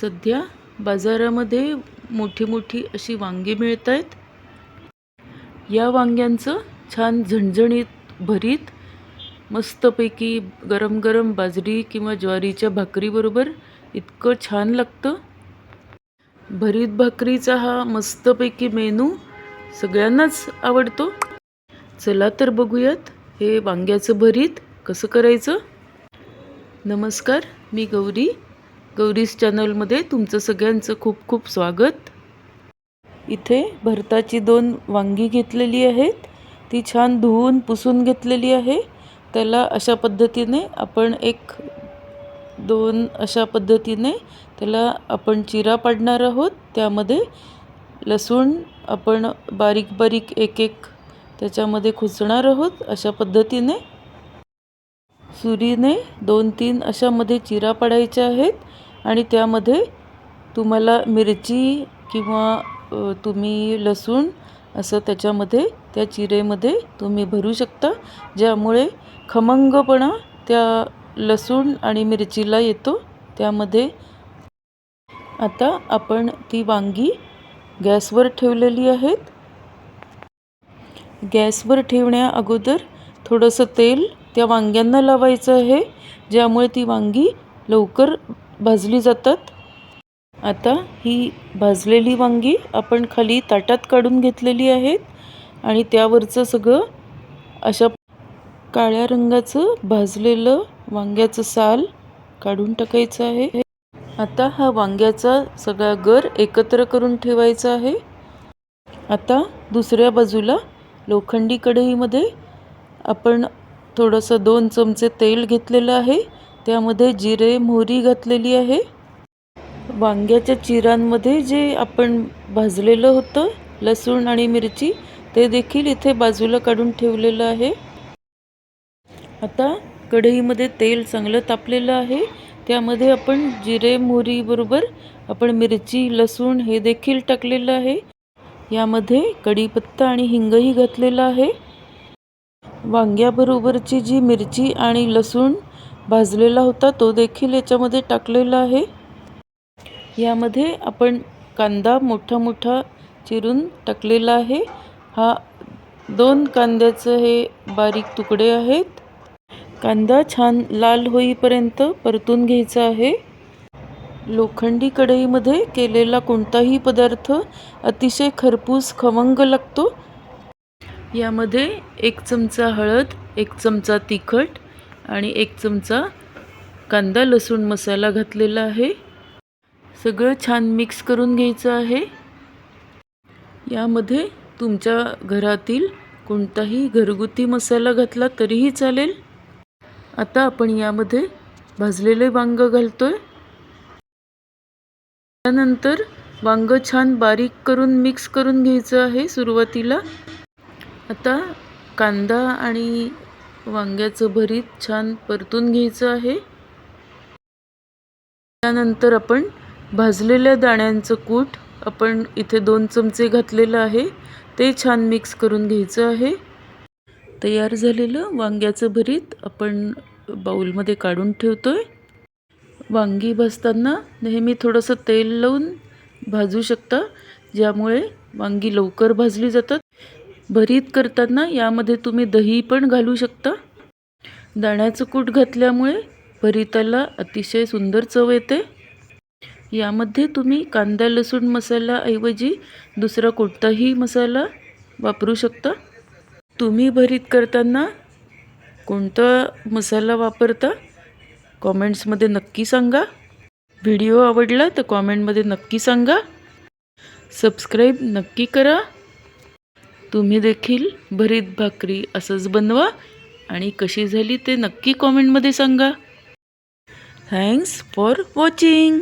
सध्या बाजारामध्ये मोठी मोठी अशी वांगी मिळत आहेत या वांग्यांचं छान झणझणीत भरीत मस्तपैकी गरम गरम बाजरी किंवा ज्वारीच्या भाकरीबरोबर इतकं छान लागतं. भरीत भाकरीचा हा मस्तपैकी मेनू सगळ्यांनाच आवडतो. चला तर बघूयात हे वांग्याचं भरीत कसं करायचं. नमस्कार मी गौरी. गौरीस चॅनलमध्ये तुमचं सगळ्यांचं खूप खूप स्वागत. इथे भरताची दोन वांगी घेतलेली आहेत. ती छान धुवून पुसून घेतलेली आहे. त्याला अशा पद्धतीने आपण एक दोन अशा पद्धतीने त्याला आपण चिरा पाडणार आहोत. त्यामध्ये लसूण आपण बारीक बारीक एक एक त्याच्यामध्ये खुचणार आहोत अशा पद्धतीने. सुरीने दोन तीन अशामध्ये चिरा पाडायच्या आहेत. आणि त्यामध्ये तुम्हाला मिरची किंवा तुम्ही लसूण असं त्याच्यामध्ये त्या चिरेमध्ये तुम्ही भरू शकता. ज्यामुळे खमंगपणा त्या लसूण आणि मिरचीला येतो. त्यामध्ये आता आपण ती वांगी गॅसवर ठेवलेली आहेत. गॅसवर ठेवण्या अगोदर थोडंसं तेल त्या वांग्यांना लावायचं आहे. ज्यामुळे ती वांगी लवकर भाजली जातात. आता ही भाजलेली वांगी आपण खाली ताटात काढून घेतलेली आहेत आणि त्यावरचं सगळं अशा काळ्या रंगाचं भाजलेलं वांग्याचं साल काढून टाकायचं आहे. आता हा वांग्याचा सगळा गर एकत्र करून ठेवायचा आहे. आता दुसऱ्या बाजूला लोखंडी कढईमध्ये आपण थोडंसं दोन चमचे तेल घेतलेलं आहे. त्यामध्ये जिरे मोहरी घातलेली आहे. वांग्याच्या चिरांमध्ये जे आपण भाजलेलं होतं लसूण आणि मिरची ते देखील इथे बाजूला काढून ठेवलेलं आहे. आता कढईमध्ये तेल चांगलं तापलेलं आहे. त्यामध्ये आपण जिरे मोहरीबरोबर आपण मिरची लसूण हे देखील टाकलेलं आहे. यामध्ये कढीपत्ता आणि हिंगही घातलेला आहे. वांग्याबरोबरची जी मिरची आणि लसूण भाजलेला होता तो देखील याच्यामध्ये टाकलेला आहे. यामध्ये आपण कांदा मोठा मोठा चिरून टाकलेला आहे. हा दोन कांद्याचं हे बारीक तुकडे आहेत. कांदा छान लाल होईपर्यंत परतून घ्यायचा आहे. लोखंडी कढईमध्ये केलेला कोणताही पदार्थ अतिशय खरपूस खमंग लागतो. यामध्ये एक चमचा हळद एक चमचा तिखट आणि एक चमचा कांदा लसूण मसाला घातलेला आहे. सगळं छान मिक्स करून घ्यायचं आहे. यामध्ये तुमच्या घरातील कोणताही घरगुती मसाला घातला तरीही चालेल. आता आपण यामध्ये भाजलेले वांग घालतोय. त्यानंतर वांग छान बारीक करून मिक्स करून घ्यायचं आहे सुरुवातीला. आता कांदा आणि वांग्याचं भरीत छान परतून घ्यायचं आहे. त्यानंतर आपण भाजलेल्या दाण्यांचं कूट आपण इथे दोन चमचे घातलेलं आहे. ते छान मिक्स करून घ्यायचं आहे. तयार झालेलं वांग्याचं भरीत आपण बाऊलमध्ये काढून ठेवतो आहे वांगी भाजताना नेहमी थोडंसं तेल लावून भाजू शकता ज्यामुळे वांगी लवकर भाजली जातात. भरीत करताना यामध्ये तुम्ही दही पण घालू शकता. दाण्याचं कूट घातल्यामुळे भरीताला अतिशय सुंदर चव येते. यामध्ये तुम्ही कांदा लसूण मसालाऐवजी दुसरा कोणताही मसाला वापरू शकता. तुम्ही भरीत करताना कोणता मसाला वापरता कॉमेंट्समध्ये नक्की सांगा. व्हिडिओ आवडला तर कॉमेंटमध्ये नक्की सांगा. सबस्क्राईब नक्की करा. तुम्ही देखील भरीत भाकरी असंच बनवा आणि कशी झाली ते नक्की कॉमेंटमध्ये सांगा. Thanks for watching